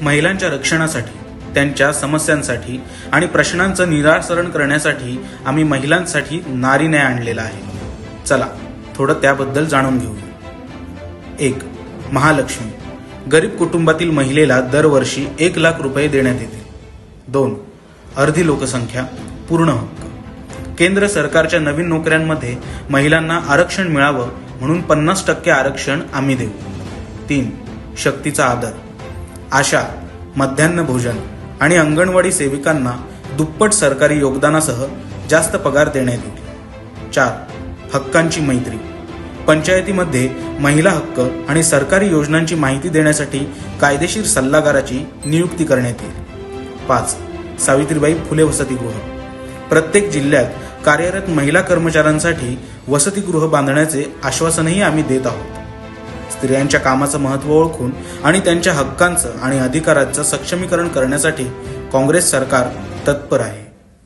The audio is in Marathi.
महिलांच्या रक्षणासाठी त्यांच्या समस्यांसाठी आणि प्रश्नांचं निरासरण करण्यासाठी आम्ही महिलांसाठी नारी न्याय आणलेला आहे. चला थोडं त्याबद्दल जाणून घेऊया. एक महालक्ष्मी. गरीब कुटुंबातील महिलेला दरवर्षी एक लाख रुपये देण्यात येतील दोन अर्धी लोकसंख्या पूर्ण हक्क. केंद्र सरकारच्या नवीन नोकऱ्यांमध्ये महिलांना आरक्षण मिळावं म्हणून पन्नास टक्के आरक्षण आम्ही देऊ. तीन शक्तीचा आदर. आशा मध्यान्ह भोजन आणि अंगणवाडी सेविकांना दुप्पट सरकारी योगदानासह जास्त पगार देण्यात येईल चार हक्कांची मैत्री. पंचायतीमध्ये महिला हक्क आणि सरकारी योजनांची माहिती देण्यासाठी कायदेशीर सल्लागाराची नियुक्ती करण्यात येईल. पाच सावित्रीबाई फुले वसतिगृह. प्रत्येक जिल्ह्यात कार्यरत महिला कर्मचाऱ्यांसाठी वसतिगृह बांधण्याचे आश्वासनही आम्ही देत आहोत. स्त्रियांच्या कामाचं महत्त्व ओळखून आणि त्यांच्या हक्कांचं आणि अधिकारांचं सक्षमीकरण करण्यासाठी काँग्रेस सरकार तत्पर आहे.